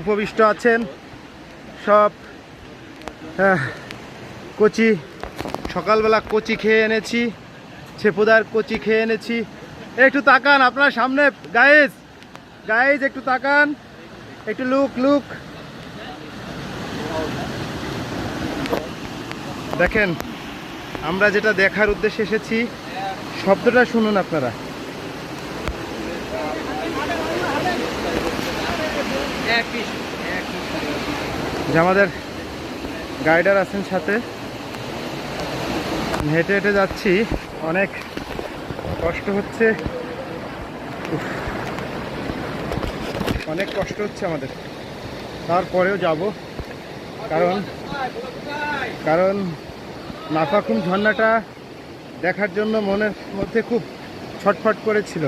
উপবিষ্ট আছেন সব কচি, সকালবেলা কচি খেয়ে এনেছি, ছেপুদার কচি খেয়ে এনেছি। একটু তাকান আপনার সামনে গায়েজ গায়েজ একটু তাকান, একটু লুক লুক দেখেন, আমরা যেটা দেখার উদ্দেশ্যে এসেছি, শব্দটা শুনুন আপনারা। যে আমাদের গাইডার আছেন সাথে। হেঁটে হেঁটে যাচ্ছি, অনেক কষ্ট হচ্ছে। অনেক কষ্ট হচ্ছে আমাদের। তারপরেও যাব, কারণ কারণ নাফাকুম ঝর্ণাটা দেখার জন্য মনের মধ্যে খুব ছটফট করেছিল।